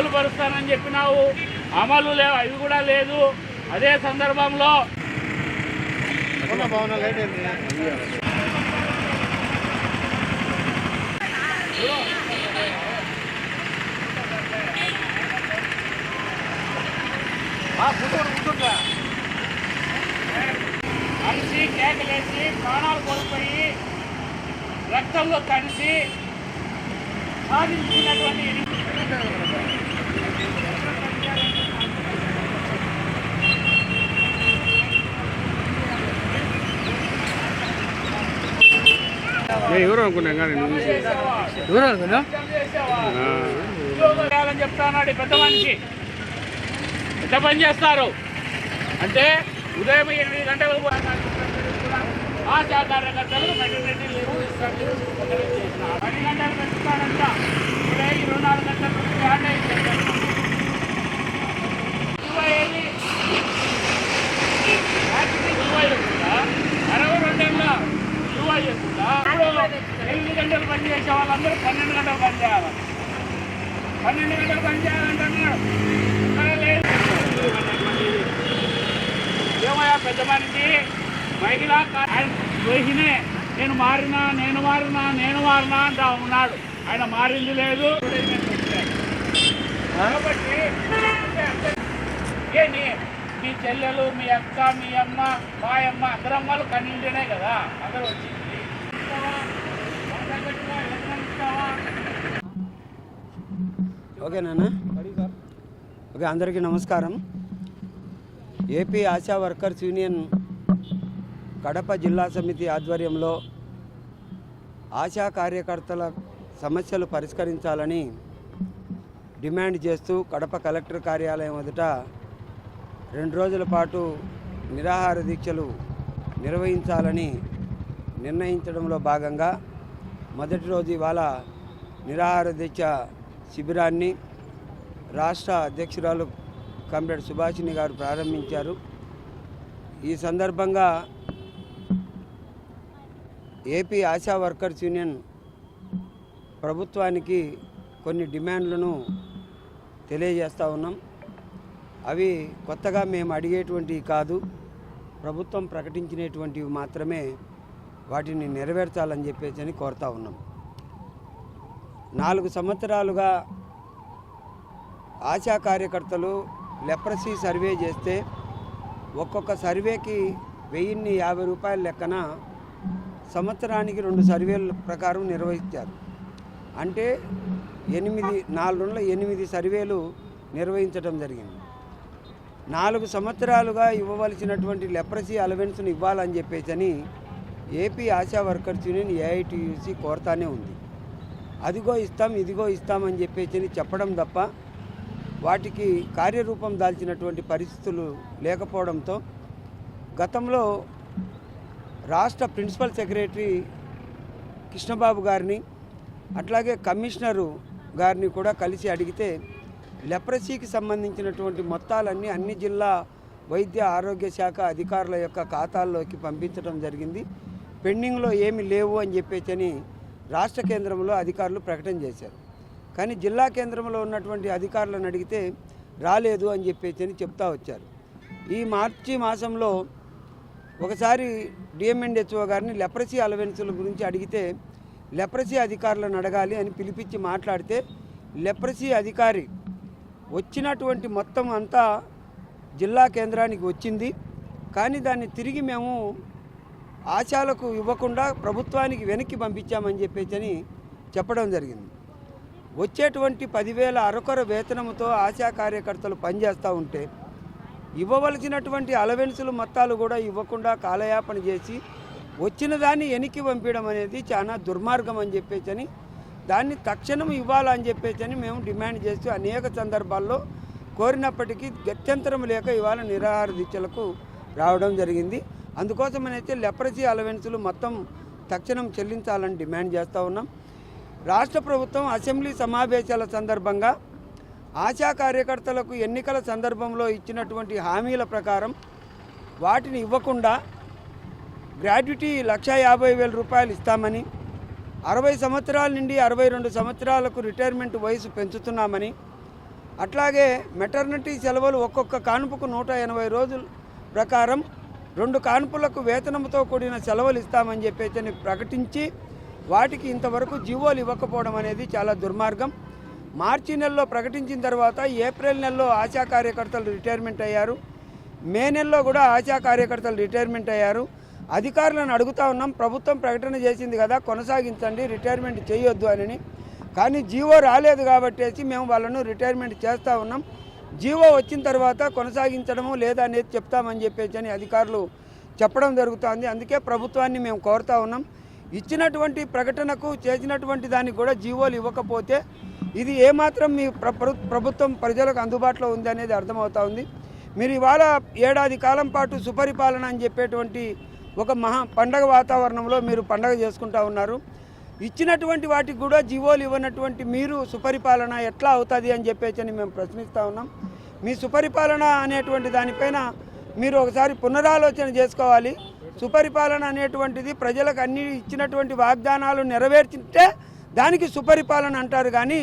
అమలు పరుస్తానని చెప్పినావు. అమలు లేవు అవి కూడా లేదు. అదే సందర్భంలో కలిసి కేకలేసి ప్రాణాలు కోల్పోయి రక్తంలో కలిసి సాధించినటువంటి నేను ఎవరు అనుకున్నాం కానీ నువ్వు ఎవరు అనుకున్నా? చేయాలని చెప్తాన్నాడు పెద్ద మనిషి. ఎంత పని చేస్తారు? అంటే ఉదయం ఎనిమిది గంటలకు ఆశా కార్యకర్తలు మెటర్నిటీ లీవ్ చేసిన. పది గంటలు పెంచుతాడంట ఇప్పుడే ఇరవై నాలుగు గంటల నుంచి హ్యాండ్ అయింది ఇరవై ఏది యాక్సిడెంట్ ఇరవై చెప్తుందా అరవై రెండేళ్ళ ఇరవై చెప్తుందా ఇప్పుడు ఎనిమిది గంటలు పని చేసే వాళ్ళందరూ పన్నెండు గంటలు పని చేయాలి పన్నెండు గంటలు పని చేయాలంటున్నాడు ఏమయ్యా పెద్ద మనిషి మహిళా ఆయన రోహిణే నేను మారినా నేను మారినా నేను మారినా అంటా ఉన్నాడు ఆయన మారింది లేదు కాబట్టి మీ చెల్లెలు మీ అక్క మీ అమ్మ మా అమ్మ అందరమ్మలు కన్నీళ్ళనే కదా అందరూ వచ్చింది ఓకేనా ఓకే అందరికీ నమస్కారం. AP ASHA workers union Kadapa జిల్లా సమితి ఆధ్వర్యంలో ఆశా కార్యకర్తల సమస్యలు పరిష్కరించాలని డిమాండ్ చేస్తూ కడప కలెక్టర్ కార్యాలయం ఎదుట రెండు రోజుల పాటు నిరాహార దీక్షలు నిర్వహించాలని నిర్ణయించడంలో భాగంగా మొదటి రోజు ఇవాళ నిరాహార దీక్ష శిబిరాన్ని రాష్ట్ర అధ్యక్షురాలు కమ్రేడ్ సుభాషిణి గారు ప్రారంభించారు. ఈ సందర్భంగా ఏపీ ఆశా వర్కర్స్ యూనియన్ ప్రభుత్వానికి కొన్ని డిమాండ్లను తెలియజేస్తూ ఉన్నాం. అవి కొత్తగా మేము అడిగేటువంటివి కాదు ప్రభుత్వం ప్రకటించినటువంటివి మాత్రమే వాటిని నెరవేర్చాలని చెప్పేసి అని కోరుతా ఉన్నాం. నాలుగు సంవత్సరాలుగా ఆశా కార్యకర్తలు లెప్రసీ సర్వే చేస్తే ఒక్కొక్క సర్వేకి వెయ్యిన్ని యాభై రూపాయల లెక్కన సంవత్సరానికి రెండు సర్వేల ప్రకారం నిర్వహించారు అంటే ఎనిమిది నాలుగు రోజుల ఎనిమిది సర్వేలు నిర్వహించడం జరిగింది. నాలుగు సంవత్సరాలుగా ఇవ్వవలసినటువంటి లెప్రసీ అలవెన్స్ను ఇవ్వాలని చెప్పేసి అని AP ASHA workers union AITUC కోరతానే ఉంది. అదిగో ఇస్తాం ఇదిగో ఇస్తామని చెప్పేసి చెప్పడం తప్ప వాటికి కార్యరూపం దాల్చినటువంటి పరిస్థితులు లేకపోవడంతో గతంలో రాష్ట్ర ప్రిన్సిపల్ సెక్రటరీ కృష్ణబాబు గారిని అట్లాగే కమిషనరు గారిని కూడా కలిసి అడిగితే లెప్రసీకి సంబంధించినటువంటి మొత్తాలన్నీ అన్ని జిల్లా వైద్య ఆరోగ్య శాఖ అధికారుల యొక్క ఖాతాల్లోకి పంపించడం జరిగింది. పెండింగ్లో ఏమి లేవు అని చెప్పేసి రాష్ట్ర కేంద్రంలో అధికారులు ప్రకటన చేశారు. కానీ జిల్లా కేంద్రంలో ఉన్నటువంటి అధికారులను అడిగితే రాలేదు అని చెప్పేసి అని చెప్తా వచ్చారు. ఈ మార్చి మాసంలో ఒకసారి డిఎంఎన్హెచ్ఓ గారిని లెప్రసీ అలవెన్సుల గురించి అడిగితే లెప్రసీ అధికారులను అడగాలి అని పిలిపించి మాట్లాడితే లెప్రసీ అధికారి వచ్చినటువంటి మొత్తం అంతా జిల్లా కేంద్రానికి వచ్చింది. కానీ దాన్ని తిరిగి మేము ఆశాలకు ఇవ్వకుండా ప్రభుత్వానికి వెనక్కి పంపించామని చెప్పేసి చెప్పడం జరిగింది. వచ్చేటువంటి పదివేల అరకొర వేతనంతో ఆశా కార్యకర్తలు పనిచేస్తూ ఉంటే ఇవ్వవలసినటువంటి అలవెన్సులు మొత్తాలు కూడా ఇవ్వకుండా కాలయాపన చేసి వచ్చిన దాన్ని వెనక్కి పంపించడం అనేది చాలా దుర్మార్గం అని చెప్పేసి దాన్ని తక్షణం ఇవ్వాలని చెప్పేసి మేము డిమాండ్ చేస్తూ అనేక సందర్భాల్లో కోరినప్పటికీ గత్యంతరం లేక ఇవాళ నిరాహార దీక్షలకు రావడం జరిగింది. అందుకోసమనైతే లెప్రసీ అలవెన్సులు మొత్తం తక్షణం చెల్లించాలని డిమాండ్ చేస్తూ ఉన్నాం. రాష్ట్ర ప్రభుత్వం అసెంబ్లీ సమావేశాల సందర్భంగా ఆశా కార్యకర్తలకు ఎన్నికల సందర్భంలో ఇచ్చినటువంటి హామీల ప్రకారం వాటిని ఇవ్వకుండా గ్రాడ్యుటీ లక్ష యాభై వేల రూపాయలు ఇస్తామని అరవై సంవత్సరాల నుండి అరవై రెండు సంవత్సరాలకు రిటైర్మెంట్ వయసు పెంచుతున్నామని అట్లాగే మెటర్నిటీ సెలవులు ఒక్కొక్క కానుపుకు నూట ఎనభై రోజుల ప్రకారం రెండు కాన్పులకు వేతనంతో కూడిన సెలవులు ఇస్తామని చెప్పేసి ప్రకటించి వాటికి ఇంతవరకు జీవోలు ఇవ్వకపోవడం అనేది చాలా దుర్మార్గం. మార్చి నెలలో ప్రకటించిన తర్వాత ఏప్రిల్ నెలలో ఆశా కార్యకర్తలు రిటైర్మెంట్ అయ్యారు. మే నెలలో కూడా ఆశా కార్యకర్తలు రిటైర్మెంట్ అయ్యారు. అధికారులను అడుగుతా ఉన్నాం ప్రభుత్వం ప్రకటన చేసింది కదా కొనసాగించండి రిటైర్మెంట్ చేయొద్దు అని. కానీ జీవో రాలేదు కాబట్టి మేము వాళ్ళను రిటైర్మెంట్ చేస్తూ ఉన్నాం. జీవో వచ్చిన తర్వాత కొనసాగించడము లేదా అనేది చెప్తామని చెప్పేసి అని అధికారులు చెప్పడం జరుగుతుంది. అందుకే ప్రభుత్వాన్ని మేము కోరుతా ఉన్నాం. ఇచ్చినటువంటి ప్రకటనకు చేసినటువంటి దానికి కూడా జీవోలు ఇవ్వకపోతే ఇది ఏమాత్రం మీ ప్ర- ప్రభుత్వం ప్రజలకు అందుబాటులో ఉంది అనేది అర్థమవుతా ఉంది. మీరు ఇవాళ ఏడాది కాలం పాటు సుపరిపాలన అని చెప్పేటువంటి ఒక మహా పండగ వాతావరణంలో మీరు పండగ చేసుకుంటా ఉన్నారు. ఇచ్చినటువంటి వాటికి కూడా జీవోలు ఇవ్వనటువంటి మీరు సుపరిపాలన ఎట్లా అవుతుంది అని చెప్పేసి అని మేము ప్రశ్నిస్తూ ఉన్నాం. మీ సుపరిపాలన అనేటువంటి దానిపైన మీరు ఒకసారి పునరాలోచన చేసుకోవాలి. సుపరిపాలన అనేటువంటిది ప్రజలకు అన్ని ఇచ్చినటువంటి వాగ్దానాలు నెరవేర్చితే దానికి సుపరిపాలన అంటారు. కానీ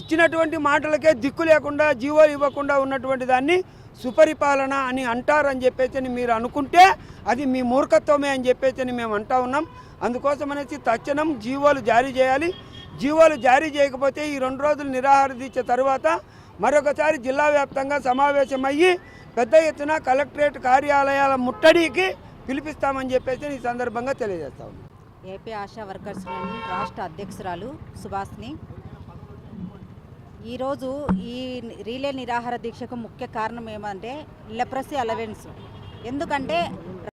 ఇచ్చినటువంటి మాటలకే దిక్కు లేకుండా జీవోలు ఇవ్వకుండా ఉన్నటువంటి దాన్ని సుపరిపాలన అని అంటారని చెప్పేసి మీరు అనుకుంటే అది మీ మూర్ఖత్వమే అని చెప్పేసి మేము అంటా ఉన్నాం. అందుకోసం అనేసి తక్షణం జీవోలు జారీ చేయాలి. జీవోలు జారీ చేయకపోతే ఈ రెండు రోజులు నిరాహార దీక్ష తర్వాత మరొకసారి జిల్లా వ్యాప్తంగా సమావేశమయ్యి పెద్ద ఎత్తున కలెక్టరేట్ కార్యాలయాల ముట్టడికి పిలిపిస్తామని చెప్పేసి ఈ సందర్భంగా తెలియజేస్తాము ఏపీ ఆశా వర్కర్స్ రాష్ట్ర అధ్యక్షురాలు సుభాష్ని ఈరోజు ఈ రీలే నిరాహార దీక్షకు ముఖ్య కారణం ఏమంటే లెప్రసీ అలవెన్స్ ఎందుకంటే